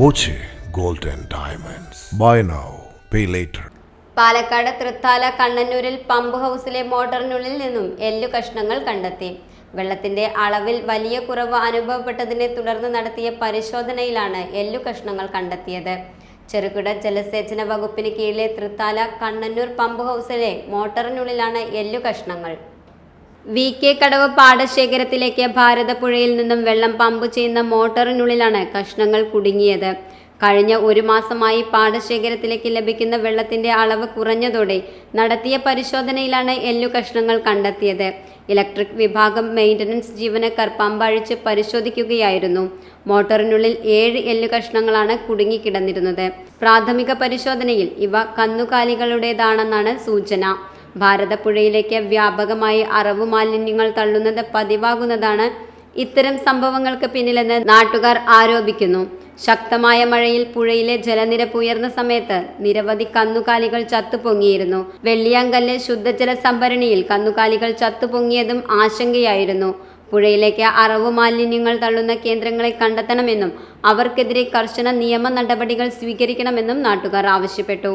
Boche gold and diamonds. By now pay later Palakkad Thrithala കണ്ണന്നൂരിൽ pump ഹൗസിലെ മോട്ടറിനുള്ളിൽ നിന്നും എല്ലു കഷ്ണങ്ങൾ കണ്ടെത്തി. വെള്ളത്തിന്റെ അളവിൽ വലിയ കുറവ് അനുഭവപ്പെട്ടതിനെ തുടർന്ന് നടത്തിയ പരിശോധനയിലാണ് എല്ലു കഷ്ണങ്ങൾ കണ്ടെത്തിയത്. ചെറുകിട ജലസേചന വകുപ്പിന് കീഴിലെ തൃത്താല കണ്ണന്നൂർ പമ്പ് ഹൗസിലെ മോട്ടറിനുള്ളിലാണ് എല്ലു കഷ്ണങ്ങൾ. വി കെ കടവ് പാടശേഖരത്തിലേക്ക് ഭാരതപ്പുഴയിൽ നിന്നും വെള്ളം പമ്പ് ചെയ്യുന്ന മോട്ടറിനുള്ളിലാണ് കഷ്ണങ്ങൾ കുടുങ്ങിയത്. കഴിഞ്ഞ ഒരു മാസമായി പാടശേഖരത്തിലേക്ക് ലഭിക്കുന്ന വെള്ളത്തിന്റെ അളവ് കുറഞ്ഞതോടെ നടത്തിയ പരിശോധനയിലാണ് എല്ലു കഷ്ണങ്ങൾ കണ്ടെത്തിയത്. ഇലക്ട്രിക് വിഭാഗം മെയിന്റനൻസ് ജീവനക്കാർ പമ്പഴിച്ച് പരിശോധിക്കുകയായിരുന്നു. മോട്ടറിനുള്ളിൽ ഏഴ് എല്ലു കഷ്ണങ്ങളാണ് കുടുങ്ങിക്കിടന്നിരുന്നത്. പ്രാഥമിക പരിശോധനയിൽ ഇവ കന്നുകാലികളുടേതാണെന്നാണ് സൂചന. ഭാരതപ്പുഴയിലേക്ക് വ്യാപകമായി അറവു മാലിന്യങ്ങൾ തള്ളുന്നത് പതിവാകുന്നതാണ് ഇത്തരം സംഭവങ്ങൾക്ക് പിന്നിലെന്ന് നാട്ടുകാർ ആരോപിക്കുന്നു. ശക്തമായ മഴയിൽ പുഴയിലെ ജലനിരപ്പ് ഉയർന്ന സമയത്ത് നിരവധി കന്നുകാലികൾ ചത്തുപൊങ്ങിയിരുന്നു. വെള്ളിയാങ്കല്ല് ശുദ്ധജല സംഭരണിയിൽ കന്നുകാലികൾ ചത്തുപൊങ്ങിയതും ആശങ്കയായിരുന്നു. പുഴയിലേക്ക് അറവു മാലിന്യങ്ങൾ തള്ളുന്ന കേന്ദ്രങ്ങളെ കണ്ടെത്തണമെന്നും അവർക്കെതിരെ കർശന നിയമ നടപടികൾ സ്വീകരിക്കണമെന്നും നാട്ടുകാർ ആവശ്യപ്പെട്ടു.